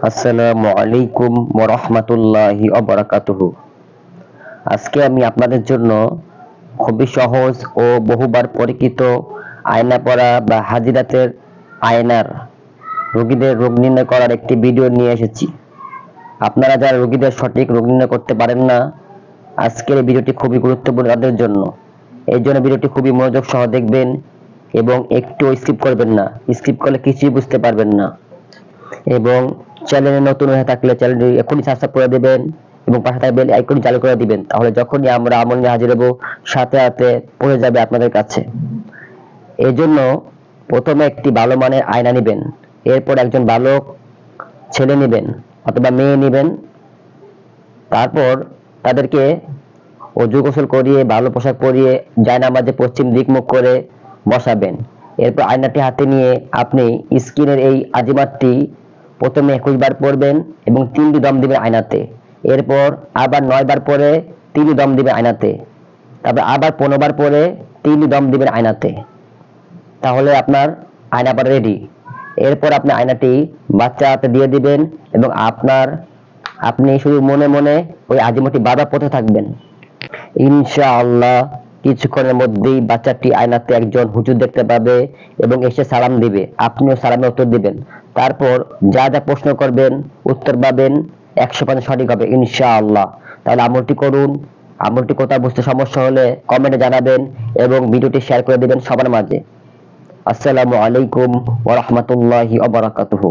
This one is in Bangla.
আসসালামু আলাইকুম ওরহমতুল্লাহি অবরাকাতুহু আজকে আমি আপনাদের জন্য খুবই সহজ ও বহুবার পরীক্ষিত আয়না পড়া বা হাজিরাতের আয়নার রোগীদের রোগ নির্ণয় করার একটি ভিডিও নিয়ে এসেছি। আপনারা যারা রোগীদের সঠিক রোগ নির্ণয় করতে পারেন না, আজকের এই ভিডিওটি খুবই গুরুত্বপূর্ণ তাদের জন্য। এই জন্য ভিডিওটি খুবই মনোযোগ সহ দেখবেন এবং একটু স্কিপ করবেন না। স্কিপ করলে কিছুই বুঝতে পারবেন না। এবং চ্যানেলে নতুন হয়ে থাকলে চ্যানেলটি এখনই সাবস্ক্রাইব করে দেবেন এবং পাশে থাকা বেল চালু করে দিবেন। তাহলে যখনই আমরা আমল নিয়ে হাজির হব, সাথে সাথে পৌঁছে যাবে আপনাদের কাছে। এই জন্য প্রথমে একটি ভালো মানের আয়না নেবেন। এরপর একজন ভালো ছেলে নেবেন অথবা মেয়ে নেবেন। তারপর তাদেরকে অজু গোসল করিয়ে, ভালো পোশাক পরিয়ে, জায়নামাজে পশ্চিম দিক মুখ করে বসাবেন। এরপর আয়নাটি হাতে নিয়ে আপনি স্কিনের এই আজিমাতটি প্রথমে একুশ বার পড়বেন এবং তিনটি দম দিবেন আয়নাতে। এরপর আবার নয় বার পরে তিনটি দম দিবেন আয়নাতে। তারপর আবার পনেরো বার পরে তিনটি দম দিবেন আয়নাতে। তাহলে আপনার আয়না রেডি এরপর আপনি আয়নাটি বাচ্চা হাতে দিয়ে দিবেন এবং আপনার, আপনি শুধু মনে মনে ওই আজিমটি বারবার পথে থাকবেন। ইনশাআল্লাহ কিছুক্ষণের মধ্যেই বাচ্চাটি আয়নাতে একজন হুজুর দেখতে পাবে এবং এসে সালাম দিবে। আপনিও সালামের উত্তর দিবেন। তারপর যা যা প্রশ্ন করবেন, উত্তর পাবেন, একশো পার্সেন্ট সঠিক হবে, ইনশাআল্লাহ। তাহলে আমলটি করুন। আমলটি কোথাও বুঝতে সমস্যা হলে কমেন্টে জানাবেন এবং ভিডিওটি শেয়ার করে দেবেন সবার মাঝে। আসসালামু আলাইকুম ওয়া রাহমাতুল্লাহি ওয়া বারাকাতুহু।